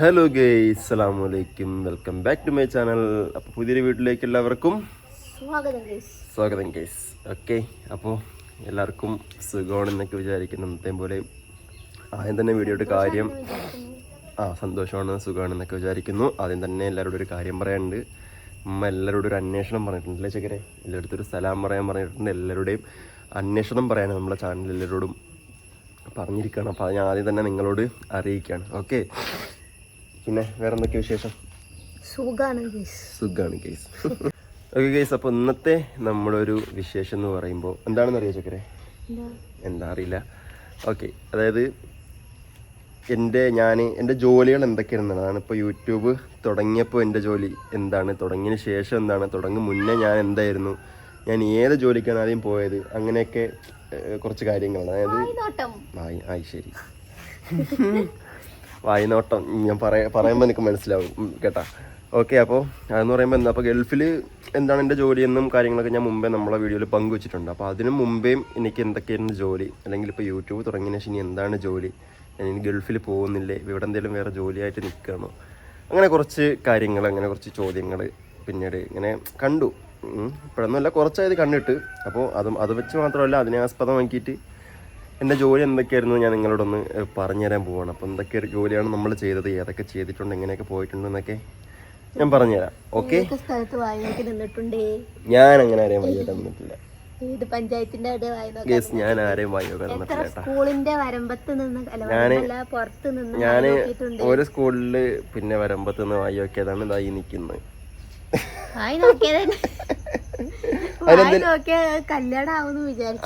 Hello guys അസ്സാം വലൈക്കും welcome back to my channel അപ്പോൾ പുതിയൊരു വീട്ടിലേക്ക് എല്ലാവർക്കും സ്വാഗതം ഗേസ് സ്വാഗതം ഗേയ്സ് ഓക്കെ അപ്പോൾ എല്ലാവർക്കും സുഖമാണെന്നൊക്കെ വിചാരിക്കുന്നു. അന്നത്തെ പോലെ ആദ്യം തന്നെ വീഡിയോയുടെ കാര്യം ആ സന്തോഷമാണ് സുഖമാണെന്നൊക്കെ വിചാരിക്കുന്നു. ആദ്യം തന്നെ എല്ലാവരോടും ഒരു കാര്യം പറയാനുണ്ട്. അമ്മ എല്ലാവരോടും ഒരു അന്വേഷണം പറഞ്ഞിട്ടുണ്ട് അല്ലേ ചക്കരെ? എല്ലായിടത്തും ഒരു സലാം പറയാൻ പറഞ്ഞിട്ടുണ്ട്. എല്ലാവരുടെയും അന്വേഷണം പറയാനാണ് നമ്മളെ ചാനൽ എല്ലാവരോടും പറഞ്ഞിരിക്കുകയാണ്. അപ്പോൾ അത് ഞാൻ ആദ്യം തന്നെ നിങ്ങളോട് അറിയിക്കുകയാണ്. ഓക്കെ പിന്നെ വേറെ എന്തൊക്കെ വിശേഷം? സുഖാണ് ഗൈസ്. സുഖമാണ് കേസ് ഓക്കെ കേസ് അപ്പോൾ ഇന്നത്തെ നമ്മുടെ ഒരു വിശേഷം എന്ന് പറയുമ്പോൾ എന്താണെന്ന് അറിയാം ചക്കരെ? എന്താ? അറിയില്ല. ഓക്കെ അതായത് എന്റെ ഞാൻ എന്റെ ജോലികൾ എന്തൊക്കെയാണെന്നാണ് അതാണ് ഇപ്പോൾ യൂട്യൂബ് തുടങ്ങിയപ്പോൾ എന്റെ ജോലി എന്താണ് തുടങ്ങിയതിന് ശേഷം എന്താണ് തുടങ്ങി മുന്നേ ഞാൻ എന്തായിരുന്നു ഞാൻ ഏത് ജോലിക്കാണ് ആദ്യം പോയത് അങ്ങനെയൊക്കെ കുറച്ച് കാര്യങ്ങളാണ്. അതായത് ആയി ശരി. വായിനോട്ടം. ഞാൻ പറയാ പറയുമ്പോൾ എനിക്ക് മനസ്സിലാവും. കേട്ടാ. ഓക്കെ അപ്പോൾ അതെന്ന് പറയുമ്പോൾ എന്താ അപ്പോൾ ഗൾഫിൽ എന്താണ് എന്റെ ജോലിയെന്നും കാര്യങ്ങളൊക്കെ ഞാൻ മുമ്പേ നമ്മളെ വീഡിയോയിൽ പങ്കുവച്ചിട്ടുണ്ട്. അപ്പോൾ അതിന് മുമ്പേയും എനിക്ക് എന്തൊക്കെയായിരുന്നു ജോലി? അല്ലെങ്കിൽ ഇപ്പോൾ യൂട്യൂബ് തുടങ്ങിയതിന് ശേഷം എന്താണ് ജോലി? ഞാൻ ഇനി ഗൾഫിൽ പോകുന്നില്ലേ? ഇവിടെ എന്തെങ്കിലും വേറെ ജോലിയായിട്ട് നിൽക്കുകയാണോ അങ്ങനെ കുറച്ച് കാര്യങ്ങൾ അങ്ങനെ കുറച്ച് ചോദ്യങ്ങൾ പിന്നീട് ഇങ്ങനെ കണ്ടു. ഇപ്പോഴൊന്നുമല്ല കുറച്ചായത് കണ്ടിട്ട്. അപ്പോൾ അതും അത് വെച്ച് മാത്രമല്ല അതിനെ ആസ്പദമാക്കിയിട്ട് എന്റെ ജോലി എന്തൊക്കെയായിരുന്നു? ഞാൻ നിങ്ങളോടൊന്ന് പറഞ്ഞു പറഞ്ഞുതരാൻ പോവാണ്. അപ്പോൾ എന്തൊക്കെ ജോലിയാണ് നമ്മൾ ചെയ്തത്? ഏതൊക്കെ ചെയ്തിട്ടുണ്ട്? എങ്ങനെയൊക്കെ പോയിട്ടുണ്ട് എന്നൊക്കെ ഞാൻ പറഞ്ഞുതരാം ഓക്കെ? ഞാൻ അങ്ങനെ ആരെയും വയ്യ തന്നിട്ടില്ല. ഏത് പഞ്ചായത്തിന്റെ ഞാൻ ആരെയും സ്കൂളിന്റെ വരമ്പത്ത് നിന്ന് പുറത്ത് നിന്ന് ഞാൻ ഒരു സ്കൂളിൽ പിന്നെ വരമ്പത്ത് നിന്ന് വായി നോക്കിയതാണ് ഇതായി നിൽക്കുന്നത്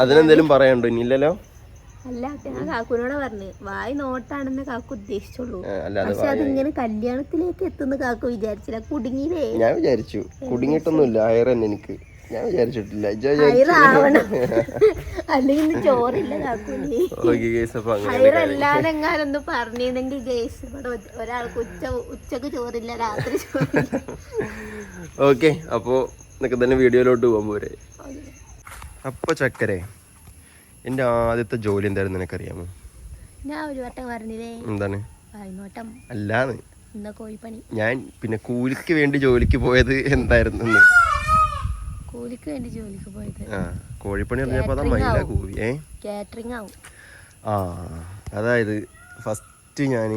അതിനെന്തേലും പറയണ്ടോ ഇനിയില്ലല്ലോ? അല്ല ഞാൻ കാക്കുനോട് പറഞ്ഞു വായി നോട്ടാണെന്ന് കാക്കു ഉദ്ദേശിച്ചുള്ളൂ. അല്ലാതെ പക്ഷെ അതിങ്ങനെ കല്യാണത്തിലേക്ക് എത്തുന്ന കാക്കു വിചാരിച്ചില്ല. കുടുങ്ങിയില്ലേ? ഞാൻ വിചാരിച്ചു. കുടുങ്ങിയിട്ടൊന്നുമില്ല. ഹയർ തന്നെ എനിക്ക്. ഞാൻ വിചാരിച്ചിട്ടില്ല. അല്ലെങ്കിൽ ചോറില്ല അങ്ങനെ ഹൈറല്ലാതെങ്ങാനൊന്ന് പറഞ്ഞിരുന്നെങ്കിൽ ഗേസ് ഇവിടെ ഒരാൾക്ക് ഉച്ച ഉച്ചയ്ക്ക് ചോറില്ല രാത്രി ചോറില്ല. ഓക്കെ അപ്പോൾ നിനക്ക് തന്നെ വീഡിയോയിലോട്ട് പോകാൻ പോരെ. ചക്കരേ ചക്കരെ എന്റെ ആദ്യത്തെ ജോലി എന്തായിരുന്നു നിനക്കറിയാമോ? ഞാൻ ഒരു വട്ടം പറഞ്ഞില്ലേ? എന്താണ്? അല്ലാന്ന്. കോഴിപ്പണി. ഞാൻ പിന്നെ കൂലിക്ക് വേണ്ടി ജോലിക്ക് പോയത് എന്തായിരുന്നു കൂലിക്ക് വേണ്ടി ജോലിക്ക് പോയത്. ആ കോഴിപ്പണി പറഞ്ഞപ്പോൾ മൈല കൂവി ഏ? കാറ്ററിംഗ് ആവും. ആ അതായത് ഫസ്റ്റ് ഞാൻ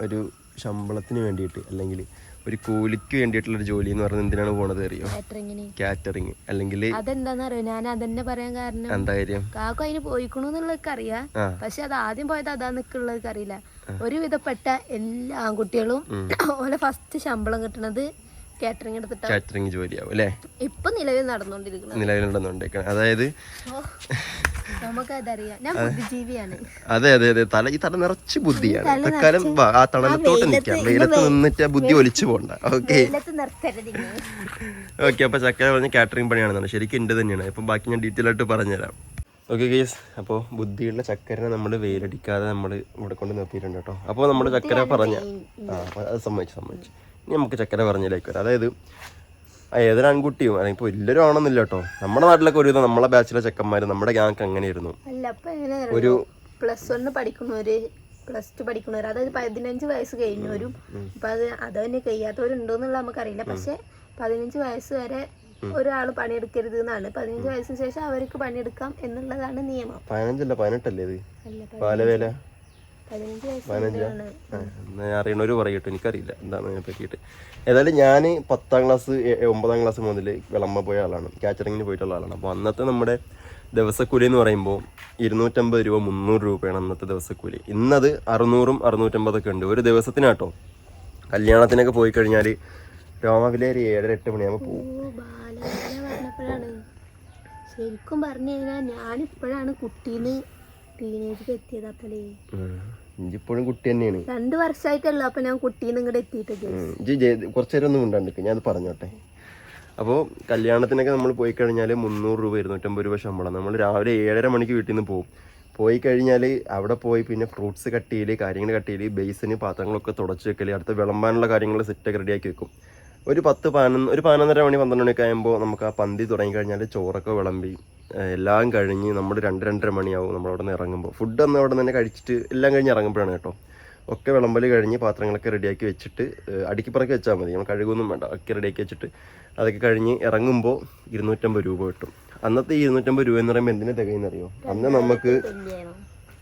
ഒരു ശമ്പളത്തിന് വേണ്ടിയിട്ട് അല്ലെങ്കിൽ ഒരു കൂലിക്ക് വേണ്ടിയിട്ടുള്ള ജോലി എന്ന് പറഞ്ഞാൽ എന്തിനാണ് പോണത് അറിയോ? കാറ്ററിങ് അല്ലെങ്കിൽ അതെന്താന്നറിയോ? ഞാൻ അതന്നെ പറയാൻ കാരണം. എന്താ കാര്യം? കാക്കു അതിന് പോയിക്കണോന്നുള്ളതൊക്കെ അറിയാം. പക്ഷെ അത് ആദ്യം പോയത് അതാന്നൊക്കെയുള്ളത് അറിയില്ല. ഒരുവിധപ്പെട്ട എല്ലാ ആൺകുട്ടികളും ഓലെ ഫസ്റ്റ് ശമ്പളം കിട്ടണത് കാറ്ററിംഗ് എടുത്തിട്ട്. കാറ്ററിംഗ് ജോലിയാവും അല്ലേ? ഇപ്പൊ നിലവിൽ നടന്നുകൊണ്ടിരിക്കുന്നത് നടന്നോണ്ടിരിക്കണം അതായത് നമുക്കതറിയാം. ഞാൻ ബുദ്ധിജീവിയാണ്. അതെ അതെ അതെ. തല ഈ തല നിറച്ച് ബുദ്ധിയാണ്. തൽക്കാലം വാ, ആ തണലത്തോട്ട് നിൽക്കാം. വെയിലത്ത് നിന്നിട്ട് ആ ബുദ്ധി ഒലിച്ചു പോണ്ട. ഓക്കെ. വെയിലത്ത് നിർത്തരുത് ഇങ്ങനെ. ഓക്കെ അപ്പോൾ ചക്ക പറഞ്ഞ കാറ്ററിംഗ് പണിയാണെന്നാണ് ശരിക്കും എന്റെ തന്നെയാണ്. അപ്പം ബാക്കി ഞാൻ ഡീറ്റെയിൽ ആയിട്ട് പറഞ്ഞുതരാം. ഓക്കെ ഗേസ് അപ്പോൾ ബുദ്ധിയുള്ള ചക്കരനെ നമ്മൾ വെയിലടിക്കാതെ നമ്മൾ ഇവിടെ കൊണ്ട് നിർത്തിയിട്ടുണ്ട് കേട്ടോ. അപ്പോൾ നമ്മൾ ചക്കര പറഞ്ഞ ആ അപ്പോൾ അത് സമ്മതിച്ചു സമ്മതിച്ചു. ഇനി നമുക്ക് ചക്കര പറഞ്ഞതിലേക്ക് വരാം. അതായത് ഏതൊരു ആൺകുട്ടിയും അല്ലെങ്കിൽ ഇപ്പോൾ വലിയൊരു ആണെന്നില്ല കേട്ടോ. നമ്മുടെ നാട്ടിലൊക്കെ ഒരു നമ്മളെ ബാച്ചിലെ ചെക്കന്മാർ നമ്മുടെ ഗ്യാങ് അങ്ങനെയായിരുന്നു. ഒരു പ്ലസ് വൺ പഠിക്കുന്നവര് പ്ലസ് ടു പഠിക്കുന്നവര് അതായത് പതിനഞ്ച് വയസ്സ് കഴിഞ്ഞവരും ഇപ്പൊ അത് അത് തന്നെ കഴിയാത്തവരുണ്ടോന്നുള്ള നമുക്കറിയില്ല. പക്ഷെ പതിനഞ്ച് വയസ്സ് വരെ ഒരാൾ പണിയെടുക്കരുത് എന്നാണ് പതിനഞ്ച് വയസ്സിന് ശേഷം അവർക്ക് പണിയെടുക്കാം എന്നുള്ളതാണ് നിയമം. പതിനഞ്ചല്ല പതിനെട്ടല്ലേ ഇത്? ബാലവേല? പതിനഞ്ച് അറിയണവര് പറയട്ടെ എനിക്കറിയില്ല എന്താണ് അതിനെ പറ്റിയിട്ട്. ഏതായാലും ഞാൻ പത്താം ക്ലാസ് ഒമ്പതാം ക്ലാസ് മുതൽ വിളമ്പ പോയ ആളാണ് കാറ്ററിങ്ങിന് പോയിട്ടുള്ള ആളാണ്. അപ്പോൾ അന്നത്തെ നമ്മുടെ ദിവസക്കൂലി എന്ന് പറയുമ്പോൾ ഇരുന്നൂറ്റമ്പത് രൂപ മുന്നൂറ് രൂപയാണ് അന്നത്തെ ദിവസക്കൂലി. ഇന്നത് അറുന്നൂറും അറുന്നൂറ്റമ്പതൊക്കെ ഉണ്ട്. ഒരു ദിവസത്തിനാട്ടോ. കല്യാണത്തിനൊക്കെ പോയി കഴിഞ്ഞാൽ രാവിലെ ഒരു ഏഴര എട്ട് മണിയാകുമ്പോൾ പോകും ശരിക്കും പറഞ്ഞു കഴിഞ്ഞാൽ ഞാനിപ്പോഴാണ് കുട്ടീന്ന് ടീനേജിൽ എത്തിയത് ഇഞ്ചിപ്പോഴും കുട്ടി തന്നെയാണ്. രണ്ട് വർഷമായിട്ടല്ലോ അപ്പൊ ഞാൻ കുട്ടി ഇങ്ങോട്ട് എത്തിയിട്ട് കുറച്ചു നേരം ഒന്നും മിണ്ടാണ്ടിരിക്കും ഞാൻ പറഞ്ഞോട്ടെ. അപ്പോൾ കല്യാണത്തിനൊക്കെ നമ്മൾ പോയി കഴിഞ്ഞാൽ മുന്നൂറ് രൂപ ഇരുന്നൂറ്റമ്പത് രൂപ ശമ്പളം. നമ്മൾ രാവിലെ ഏഴര മണിക്ക് വീട്ടിൽ നിന്ന് പോകും പോയി കഴിഞ്ഞാൽ അവിടെ പോയി പിന്നെ ഫ്രൂട്ട്സ് കട്ട് ചെയ്യൽ കാര്യങ്ങൾ കട്ട് ചെയ്യൽ ബേസിന് പാത്രങ്ങളൊക്കെ തുടച്ച് വെക്കൽ അടുത്ത വിളമ്പാനുള്ള കാര്യങ്ങൾ സെറ്റൊക്കെ റെഡിയാക്കി വെക്കും. ഒരു പത്ത് പതിനൊന്ന് ഒരു പതിനൊന്നര മണി പന്ത്രണ്ട് മണിയൊക്കെ ആകുമ്പോൾ നമുക്ക് ആ പന്തി തുടങ്ങി കഴിഞ്ഞാൽ ചോറൊക്കെ വിളമ്പി എല്ലാം കഴിഞ്ഞ് നമ്മൾ രണ്ട് രണ്ടര മണിയാവും നമ്മൾ അവിടെ നിന്ന് ഇറങ്ങുമ്പോൾ. ഫുഡ് അന്ന് അവിടെ നിന്ന് തന്നെ കഴിച്ചിട്ട് എല്ലാം കഴിഞ്ഞ് ഇറങ്ങുമ്പോഴാണ് കേട്ടോ. ഒക്കെ വിളമ്പൽ കഴിഞ്ഞ് പാത്രങ്ങളൊക്കെ റെഡിയാക്കി വെച്ചിട്ട് അടുക്കിപ്പറക്കി അടുക്കി പറക്കി വെച്ചാൽ മതി. നമ്മൾ കഴുകൊന്നും വേണ്ട ഒക്കെ റെഡിയാക്കി വെച്ചിട്ട് അതൊക്കെ കഴിഞ്ഞ് ഇറങ്ങുമ്പോൾ ഇരുന്നൂറ്റമ്പത് രൂപ കിട്ടും. അന്നത്തെ ഈ ഇരുന്നൂറ്റമ്പത് രൂപ എന്ന് പറയുമ്പോൾ എന്തിനാ തികയെന്നറിയോ അന്ന് നമുക്ക്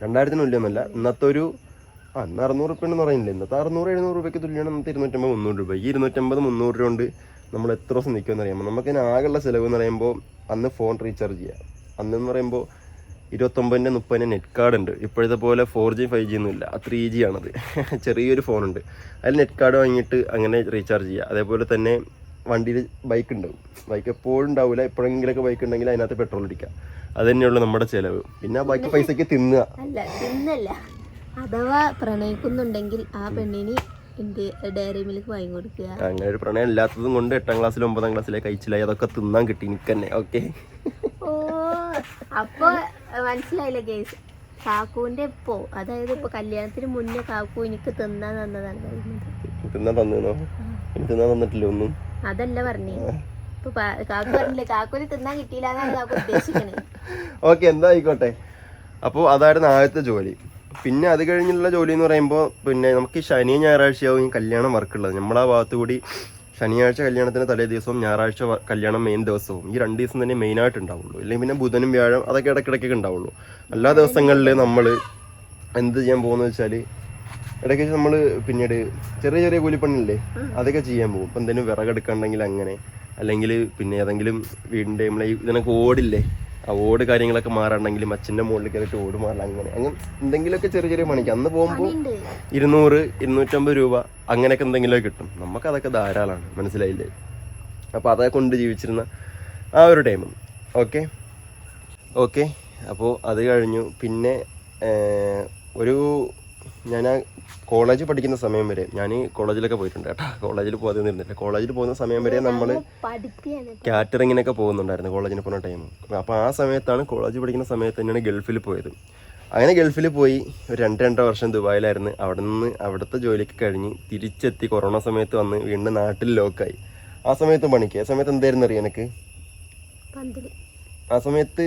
രണ്ടായിരത്തിനുള്ളിയൊന്നുമല്ല രണ്ടായിരത്തിന് ഇന്നത്തെ ഒരു ആ ഇന്ന് അറുന്നൂറ് റുപ്യ എന്ന് പറയുന്നില്ല? ഇന്നത്തെ അറുന്നൂറ് എഴുന്നൂറ് രൂപയ്ക്ക് തുല്യമാണ് ഇന്നത്തെ ഇരുന്നൂറ്റമ്പത് മുന്നൂറ് രൂപ. ഈ ഇരുന്നൂറ്റമ്പത് മുന്നൂറ് രൂപ കൊണ്ട് നമ്മൾ എത്ര ദിവസം നിൽക്കുമെന്ന് അറിയാമോ? നമുക്ക് ഇതിന് ആകെയുള്ള ചിലവ് എന്ന് പറയുമ്പോൾ അന്ന് ഫോൺ റീചാർജ് ചെയ്യാം. അന്നെന്ന് പറയുമ്പോൾ ഇരുപത്തൊമ്പതിന്റെ മുപ്പതിന്റെ നെറ്റ് കാർഡ് ഉണ്ട്. ഇപ്പോഴത്തെ പോലെ ഫോർ ജി ഫൈവ് ജി ഒന്നും ഇല്ല. ത്രീ ജി ആണത്. ചെറിയൊരു ഫോണുണ്ട് അതിൽ നെറ്റ് കാർഡ് വാങ്ങിയിട്ട് അങ്ങനെ റീചാർജ് ചെയ്യുക അതേപോലെ തന്നെ വണ്ടിയിൽ ബൈക്ക് ഉണ്ടാവും. ബൈക്ക് എപ്പോഴും ഉണ്ടാവില്ല. എപ്പോഴെങ്കിലൊക്കെ ബൈക്ക് ഉണ്ടെങ്കിൽ അതിനകത്ത് പെട്രോൾ അടിക്കുക. അത് തന്നെയുള്ള നമ്മുടെ ചിലവ്. പിന്നെ ആ ബാക്കി പൈസയ്ക്ക് തിന്നുക. അഥവാ പ്രണയിക്കുന്നുണ്ടെങ്കിൽ ആ പെണ്ണിന് ഡയറി മിൽക്ക് വാങ്ങി കൊടുക്കുക. അങ്ങനെ ഒരു പ്രണയം ഇല്ലാത്തതും കൊണ്ട് എട്ടാം ക്ലാസ്സിൽ ഒമ്പതാം ക്ലാസ്സിലെ കഴിച്ചില്ലായി അതൊക്കെ തിന്നാൻ കിട്ടി എനിക്ക് തന്നെ. ഓക്കെ ഓ അപ്പൊ മനസ്സിലായില്ല കേസ് കാക്കുവിന്റെ ഇപ്പോ അതായത് ഇപ്പൊ കല്യാണത്തിന് മുന്നേ കാക്കു എനിക്ക് തിന്നാൻ തന്നതാണ് പറയുന്നത് തിന്നാൻ തന്നോ തിന്നാൻ തന്നിട്ടില്ല ഒന്നും? അതല്ല പറഞ്ഞേ. ഇപ്പൊ പ- കാക്കു പറഞ്ഞില്ലേ കാക്കുവിന് തിന്നാൻ കിട്ടിയില്ല എന്നാണ് കാക്കു ഉദ്ദേശിക്കണേ. ഓക്കെ എന്താ ആയിക്കോട്ടെ അപ്പോൾ അതായിരുന്നു ആദ്യത്തെ ജോലി. പിന്നെ അത് കഴിഞ്ഞുള്ള ജോലി എന്ന് പറയുമ്പോൾ പിന്നെ നമുക്ക് ശനി ഞായറാഴ്ചയാവും ഈ കല്യാണം വർക്കുള്ളത്. നമ്മളാ ഭാഗത്ത് കൂടി ശനിയാഴ്ച കല്യാണത്തിന് തലേ ദിവസവും ഞായറാഴ്ച കല്യാണം മെയിൻ ദിവസവും. ഈ രണ്ട് ദിവസം തന്നെ മെയിനായിട്ട് ഉണ്ടാവുള്ളൂ അല്ലെങ്കിൽ പിന്നെ ബുധനും വ്യാഴം അതൊക്കെ ഇടയ്ക്കിടയ്ക്കൊക്കെ ഉണ്ടാവുള്ളൂ. എല്ലാ ദിവസങ്ങളിൽ നമ്മൾ എന്ത് ചെയ്യാൻ പോകുന്നത് വെച്ചാൽ ഇടയ്ക്ക് നമ്മൾ പിന്നീട് ചെറിയ ചെറിയ കൂലിപ്പണില്ലേ അതൊക്കെ ചെയ്യാൻ പോകും. ഇപ്പം എന്തെങ്കിലും വിറകെടുക്കണ്ടെങ്കിൽ അങ്ങനെ. അല്ലെങ്കിൽ പിന്നെ ഏതെങ്കിലും വീടിന്റെ നമ്മളെ ഇതിനൊക്കെ ഓടില്ലേ? ആ ഓട് കാര്യങ്ങളൊക്കെ മാറണമെങ്കിലും അച്ഛന്റെ മുകളിൽ കയറിയിട്ട് ഓട് മാറണം അങ്ങനെ. അങ്ങനെ എന്തെങ്കിലുമൊക്കെ ചെറിയ ചെറിയ പണിക്ക്. അന്ന് പോകുമ്പോൾ ഇരുന്നൂറ് ഇരുന്നൂറ്റമ്പത് രൂപ അങ്ങനെയൊക്കെ എന്തെങ്കിലുമൊക്കെ കിട്ടും. നമുക്കതൊക്കെ ധാരാളമാണ് മനസ്സിലായില്ലേ? അപ്പോൾ അതൊക്കെ കൊണ്ട് ജീവിച്ചിരുന്ന ആ ഒരു ടൈം ഓക്കെ? ഓക്കെ? അപ്പോൾ അത് കഴിഞ്ഞു. പിന്നെ ഒരു ഞാൻ ആ കോളേജ് പഠിക്കുന്ന സമയം വരെ ഞാൻ കോളേജിലൊക്കെ പോയിട്ടുണ്ട് കേട്ടോ. കോളേജിൽ പോകാതെ നിന്നില്ല കോളേജിൽ പോകുന്ന സമയം വരെ നമ്മൾ കാറ്ററിങ്ങിനൊക്കെ പോകുന്നുണ്ടായിരുന്നു കോളേജിന് പോകുന്ന ടൈം അപ്പോൾ ആ സമയത്താണ് കോളേജ് പഠിക്കുന്ന സമയത്ത് തന്നെയാണ് ഗൾഫിൽ പോയത്. അങ്ങനെ ഗൾഫിൽ പോയി ഒരു രണ്ട് രണ്ടര വർഷം ദുബായിലായിരുന്നു. അവിടെ നിന്ന് അവിടുത്തെ ജോലിക്ക് കഴിഞ്ഞ് തിരിച്ചെത്തി. കൊറോണ സമയത്ത് വന്ന് വീണ്ടും നാട്ടിൽ ലോക്കായി ആ സമയത്ത് പണിക്ക് ആ സമയത്ത് എന്തായിരുന്നു അറിയാം എനിക്ക് ആ സമയത്ത്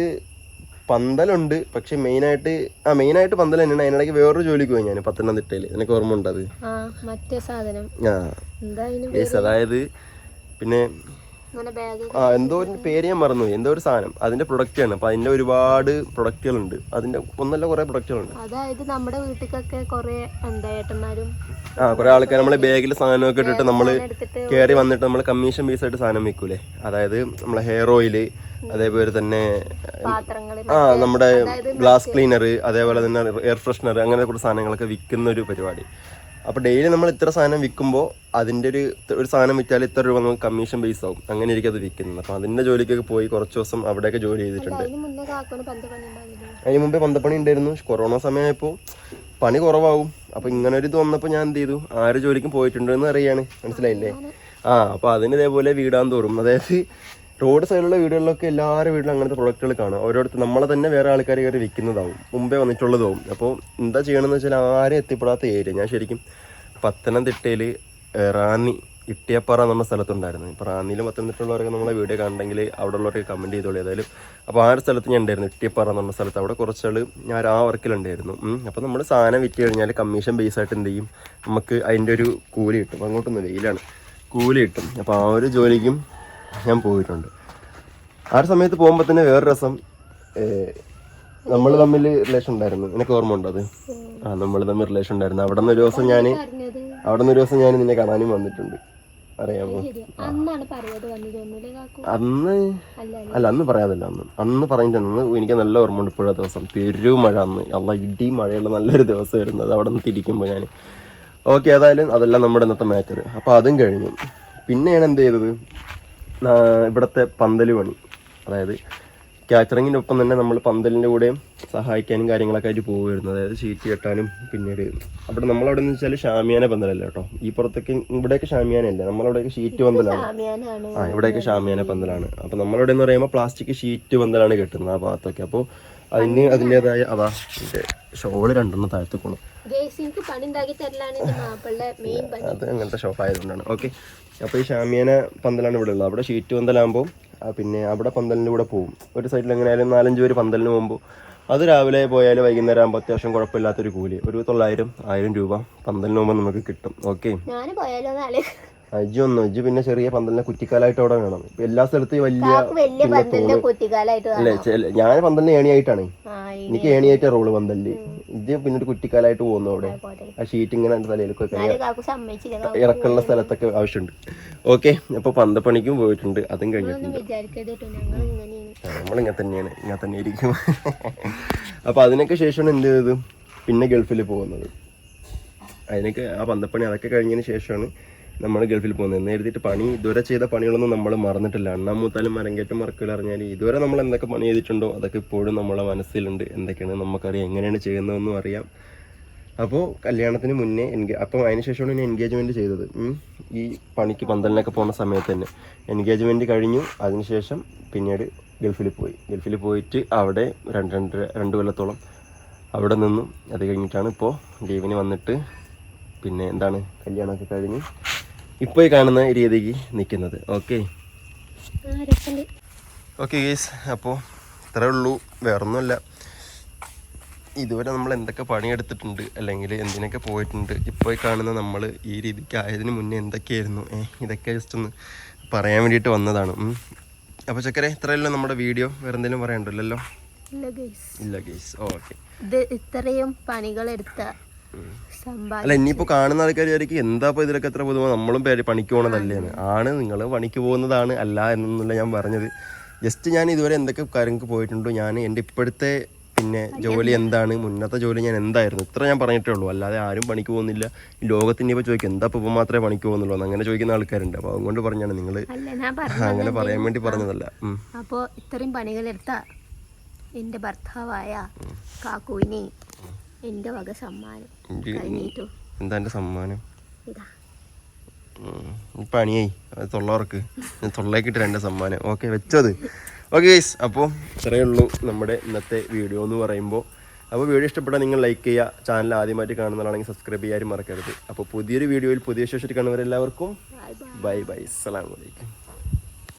പന്തലുണ്ട്. പക്ഷെ മെയിനായിട്ട് ആ മെയിനായിട്ട് പന്തൽ തന്നെയാണ്. അതിനിടയ്ക്ക് വേറൊരു ജോലിക്ക് പോയി ഞാൻ പത്തനംതിട്ടയിൽ എനിക്ക് ഓർമ്മ ഉണ്ട് അത്? അതായത് പിന്നെ ആ എന്തോ ഒരു പേര് ഞാൻ മറന്നു എന്തോ ഒരു സാധനം. അതിന്റെ പ്രൊഡക്റ്റ് ആണ് അപ്പൊ അതിന്റെ ഒരുപാട് പ്രൊഡക്റ്റുകളുണ്ട്. അതിന്റെ ഒന്നല്ല കുറെ പ്രൊഡക്റ്റുകളുണ്ട്. അതായത് നമ്മുടെ വീട്ടിലൊക്കെ കുറെ ആ കുറെ ആൾക്കാർ നമ്മളെ ബാഗിൽ സാധനമൊക്കെ ഇട്ടിട്ട് നമ്മൾ കയറി വന്നിട്ട് നമ്മൾ കമ്മീഷൻ ബേസ് ആയിട്ട് സാധനം വിൽക്കൂലേ? അതായത് നമ്മളെ ഹെയർ ഓയിൽ അതേപോലെ തന്നെ ആ നമ്മുടെ ഗ്ലാസ് ക്ലീനർ അതേപോലെ തന്നെ എയർ ഫ്രഷ്നർ അങ്ങനെ കുറച്ച് സാധനങ്ങളൊക്കെ വിൽക്കുന്ന ഒരു പരിപാടി. അപ്പോൾ ഡെയിലി നമ്മൾ ഇത്ര സാധനം വിൽക്കുമ്പോൾ അതിന്റെ ഒരു ഒരു സാധനം വിറ്റാൽ ഇത്ര രൂപ നമുക്ക് കമ്മീഷൻ ബേസ് ആവും. അങ്ങനെ ഇരിക്കും അത് വിൽക്കുന്നത് അപ്പോൾ അതിന്റെ ജോലിക്കൊക്കെ പോയി കുറച്ച് ദിവസം അവിടെയൊക്കെ ജോലി ചെയ്തിട്ടുണ്ട്. അതിന് മുമ്പേ പന്തപ്പണി ഉണ്ടായിരുന്നു. കൊറോണ സമയമായപ്പോൾ പണി കുറവാകും. അപ്പോൾ ഇങ്ങനെ ഒരു ഇത് വന്നപ്പോൾ ഞാൻ എന്ത് ചെയ്തു? ആര് ജോലിക്കും പോയിട്ടുണ്ടെന്ന് അറിയാണ്. മനസ്സിലായില്ലേ? ആ അപ്പോൾ അതിന് ഇതേപോലെ വീടാൻ തോറും. അതായത് റോഡ് സൈഡിലുള്ള വീടുകളിലൊക്കെ എല്ലാവരുടെ വീട്ടിലും അങ്ങനത്തെ പ്രൊഡക്റ്റുകൾ കാണാം. ഓരോരുത്തർ നമ്മളെ തന്നെ വേറെ ആൾക്കാർ കയറി വിൽക്കുന്നതാവും. മുമ്പേ വന്നിട്ടുള്ളതാവും. അപ്പോൾ എന്താ ചെയ്യണമെന്ന് വെച്ചാൽ ആരും എത്തിപ്പെടാത്ത ഏരിയ. ഞാൻ ശരിക്കും പത്തനംതിട്ടയിൽ റാന്നി ഇട്ടിയപ്പാറ എന്ന സ്ഥലത്തുണ്ടായിരുന്നു. ഇപ്പോൾ റാന്നിയിലും പത്തനംതിട്ടുള്ളവരൊക്കെ നമ്മളെ വീഡിയോ കണ്ടെങ്കിൽ അവിടെ ഉള്ളവരൊക്കെ കമന്റ് ചെയ്തോളൂ. ഏതായാലും അപ്പോൾ ആ ഒരു സ്ഥലത്ത് ഞാൻ ഉണ്ടായിരുന്നു ഇട്ടിയപ്പാറ എന്ന് സ്ഥലത്ത്. അവിടെ കുറച്ചാൾ ഞാൻ ആ വർക്കിലുണ്ടായിരുന്നു അപ്പോൾ നമ്മൾ സാധനം വിറ്റ് കഴിഞ്ഞാൽ കമ്മീഷൻ ബേസ് ആയിട്ട് എന്ത് ചെയ്യും? നമുക്ക് അതിന്റെ ഒരു കൂലി കിട്ടും. അങ്ങോട്ടൊന്ന് വെയിലാണ്. കൂലി കിട്ടും. അപ്പോൾ ആ ഒരു ജോലിക്കും ഞാൻ പോയിട്ടുണ്ട്. ആ ഒരു സമയത്ത് പോകുമ്പോൾ തന്നെ വേറെ രസം നമ്മൾ തമ്മിൽ റിലേഷൻ ഉണ്ടായിരുന്നു. എനിക്ക് ഓർമ്മ ഉണ്ടോ അത്? ആ നമ്മൾ തമ്മിൽ റിലേഷൻ ഉണ്ടായിരുന്നു. അവിടെ നിന്ന് ഒരു ദിവസം ഞാൻ അവിടെ നിന്ന് ഒരു ദിവസം ഞാൻ നിന്നെ കാണാനും വന്നിട്ടുണ്ട്. അറിയാമോ? അന്ന്? അല്ല അന്ന് പറയാതല്ല. അന്ന് അന്ന് പറഞ്ഞിട്ടുണ്ട് എനിക്ക് നല്ല ഓർമ്മ ഉണ്ട് ഇപ്പോഴത്തെ ദിവസം. പെരു മഴ അന്ന്. അല്ല ഇടി മഴയുള്ള നല്ലൊരു ദിവസമായിരുന്നു അത് അവിടെ നിന്ന് തിരിക്കുമ്പോൾ ഞാൻ ഓക്കെ ഏതായാലും അതെല്ലാം നമ്മുടെ ഇന്നത്തെ മാറ്റർ അപ്പോൾ അതും കഴിഞ്ഞു. പിന്നെയാണ് എന്ത് ചെയ്തത്? ഇവിടുത്തെ പന്തൽ പണി. അതായത് ക്യാച്ചറിങ്ങിനൊപ്പം ഒപ്പം തന്നെ നമ്മൾ പന്തലിന്റെ കൂടെയും സഹായിക്കാനും കാര്യങ്ങളൊക്കെ ആയിട്ട് പോകുമായിരുന്നു അതായത് ഷീറ്റ് കെട്ടാനും പിന്നീട് അവിടെ നമ്മളവിടെ എന്ന് വെച്ചാൽ ഷാമിയാന പന്തലല്ല കേട്ടോ? ഈ പുറത്തൊക്കെ ഇവിടെയൊക്കെ ഷാമിയാനല്ല നമ്മളവിടെയൊക്കെ ഷീറ്റ് പന്തലാണ്. ആ ഇവിടെയൊക്കെ ഷാമിയാന പന്തലാണ്. അപ്പോൾ നമ്മളിവിടെ എന്ന് പറയുമ്പോൾ പ്ലാസ്റ്റിക് ഷീറ്റ് പന്തലാണ് കെട്ടുന്നത് ആ ഭാഗത്തൊക്കെ. അപ്പോൾ അതിന് അതിന്റെതായ അതാ എന്റെ ഷോൾ രണ്ടെണ്ണം താഴ്ത്തു പോകണം ഗേസിക്ക് പണി ഉണ്ടാക്കി തരലാണ് മെയിൻ പണി. അത് അങ്ങനത്തെ ഷോപ്പ് ആയതുകൊണ്ടാണ് ഓക്കെ. അപ്പോൾ ഈ ഷാമിയനെ പന്തലാണ് ഇവിടെ ഉള്ളത്. അവിടെ ഷീറ്റ് പന്തലാകുമ്പോൾ പിന്നെ അവിടെ പന്തലിന്റെ കൂടെ പോകും ഒരു സൈഡിൽ എങ്ങനെയായാലും നാലഞ്ച് പേര് പന്തലിന് പോകുമ്പോൾ അത് രാവിലെ പോയാൽ വൈകുന്നേരം ആകുമ്പോൾ അത്യാവശ്യം കുഴപ്പമില്ലാത്തൊരു കൂലി. ഒരു തൊള്ളായിരം ആയിരം രൂപ പന്തലിന് പോകുമ്പോൾ നമുക്ക് കിട്ടും. ഓക്കെ. ഞാൻ അജി ഒന്നും പിന്നെ ചെറിയ പന്തലിനെ കുറ്റിക്കാലായിട്ട് അവിടെ വേണം. ഇപ്പൊ എല്ലാ സ്ഥലത്തും വലിയ അല്ലേ ഞാൻ പന്തലിന് ഏണിയായിട്ടാണ്. എനിക്ക് ഏണിയായിട്ട് റോൾ പന്തലിൽ. ഇത് പിന്നെ ഒരു കുറ്റിക്കാലായിട്ട് പോകുന്നു അവിടെ. ആ ഷീറ്റ് ഇങ്ങനെ തലയിലൊക്കെ ഇറക്കുള്ള സ്ഥലത്തൊക്കെ ആവശ്യമുണ്ട്. ഓക്കെ അപ്പൊ പന്തപ്പണിക്കും പോയിട്ടുണ്ട്. അതും കഴിഞ്ഞിട്ടുണ്ട്. നമ്മളിങ്ങനെ തന്നെയാണ്. ഇങ്ങനെ തന്നെ ഇരിക്കും. അപ്പൊ അതിനൊക്കെ ശേഷമാണ് എന്ത് ചെയ്തത്? പിന്നെ ഗൾഫിൽ പോകുന്നത്. അതിനൊക്കെ ആ പന്തപ്പണി അതൊക്കെ കഴിഞ്ഞതിന് ശേഷമാണ് നമ്മൾ ഗൾഫിൽ പോകുന്നത്. എന്ന് എഴുതിയിട്ട് പണി ഇതുവരെ ചെയ്ത പണികളൊന്നും നമ്മൾ മറന്നിട്ടില്ല. അണ്ണാമൂത്താലും മരങ്കേറ്റം മറക്കില്ല അറിഞ്ഞാൽ ഇതുവരെ നമ്മൾ എന്തൊക്കെ പണി ചെയ്തിട്ടുണ്ടോ അതൊക്കെ ഇപ്പോഴും നമ്മളെ മനസ്സിലുണ്ട്. എന്തൊക്കെയാണ് നമുക്കറിയാം എങ്ങനെയാണ് ചെയ്യുന്നതെന്നും അറിയാം. അപ്പോൾ കല്യാണത്തിന് മുന്നേ എൻഗേ അപ്പം അതിന് ശേഷമാണ് ഞാൻ എൻഗേജ്മെന്റ് ചെയ്തത്. ഈ പണിക്ക് പന്തലിനൊക്കെ പോകുന്ന സമയത്ത് തന്നെ. എൻഗേജ്മെന്റ് കഴിഞ്ഞു അതിനുശേഷം പിന്നീട് ഗൾഫിൽ പോയി. ഗൾഫിൽ പോയിട്ട് അവിടെ രണ്ട് രണ്ട് രണ്ട് കൊല്ലത്തോളം അവിടെ നിന്നും. അത് കഴിഞ്ഞിട്ടാണ് ഇപ്പോൾ ലീവിന് വന്നിട്ട് പിന്നെ എന്താണ് കല്യാണമൊക്കെ കഴിഞ്ഞ് ഇപ്പോൾ ഈ കാണുന്ന രീതിക്ക് നിൽക്കുന്നത് ഓക്കെ ഓക്കെ ഗേസ് അപ്പോൾ ഇത്രേ ഉള്ളൂ. വേറൊന്നുമല്ല. ഇതുവരെ നമ്മൾ എന്തൊക്കെ പണിയെടുത്തിട്ടുണ്ട് അല്ലെങ്കിൽ എന്തിനൊക്കെ പോയിട്ടുണ്ട് ഇപ്പോൾ കാണുന്ന നമ്മൾ ഈ രീതിക്ക് ആയതിന് മുന്നേ എന്തൊക്കെയായിരുന്നു ഇതൊക്കെ ജസ്റ്റ് ഒന്ന് പറയാൻ വേണ്ടിയിട്ട് വന്നതാണ്. അപ്പോൾ ചക്കരെ ഇത്രയല്ലോ നമ്മുടെ വീഡിയോ. വേറെ എന്തെങ്കിലും പറയാനുണ്ടല്ലോ ഇല്ല ഗൈസ് ഓക്കെ ഇത് ഇത്രയും പണികളെടുത്ത അല്ല ഇനിയിപ്പോ കാണുന്ന ആൾക്കാർ വിചാരിക്കും എന്താ ഇതിലൊക്കെ എത്ര പൊതുവാ നമ്മളും പേര് പണിക്ക് പോകുന്നതല്ലേന്ന് ആണ് നിങ്ങൾ പണിക്ക് പോകുന്നതാണ് അല്ല എന്നൊന്നുമില്ല ഞാൻ പറഞ്ഞത്. ജസ്റ്റ് ഞാൻ ഇതുവരെ എന്തൊക്കെ കാര്യങ്ങൾക്ക് പോയിട്ടുണ്ടോ ഞാൻ എന്റെ ഇപ്പോഴത്തെ പിന്നെ ജോലി എന്താണ് മുന്നത്തെ ജോലി ഞാൻ എന്തായിരുന്നു ഇത്ര ഞാൻ പറഞ്ഞിട്ടേ ഉള്ളൂ. അല്ലാതെ ആരും പണിക്ക് പോകുന്നില്ല. ലോകത്തിന്റെ ഇപ്പോൾ ചോദിക്കും എന്താ ഇപ്പം മാത്രമേ പണിക്ക് പോകുന്നുള്ളൂ അങ്ങനെ ചോദിക്കുന്ന ആൾക്കാരുണ്ട്. അപ്പോൾ അതുകൊണ്ട് പറഞ്ഞാണ് നിങ്ങൾ അങ്ങനെ പറയാൻ വേണ്ടി പറഞ്ഞതല്ല. അപ്പോൾ ഇത്രയും പണികളെടുത്ത എന്റെ ഭർത്താവായ കാക്കുവിന് എന്റെ വക സമ്മാനം. എന്താ എന്റെ സമ്മാനം? ഇതാ. പണിയായി. തൊള്ളവർക്ക് തൊള്ളേക്കിട്ട് രണ്ട് സമ്മാനം. ഓക്കെ വെച്ചത്. ഓക്കെ ഗൈസ് അപ്പോൾ ഇത്രയേ ഉള്ളൂ നമ്മുടെ ഇന്നത്തെ വീഡിയോ എന്ന് പറയുമ്പോൾ അപ്പോൾ വീഡിയോ ഇഷ്ടപ്പെട്ടാൽ നിങ്ങൾ ലൈക്ക് ചെയ്യുക. ചാനൽ ആദ്യമായിട്ട് കാണുന്നതാണെങ്കിൽ സബ്സ്ക്രൈബ് ചെയ്യാനും മറക്കരുത്. അപ്പോൾ പുതിയൊരു വീഡിയോയിൽ പുതിയ ശേഷം കാണുന്നവരെല്ലാവർക്കും ബൈ ബൈ അസ്സാം വലൈക്കും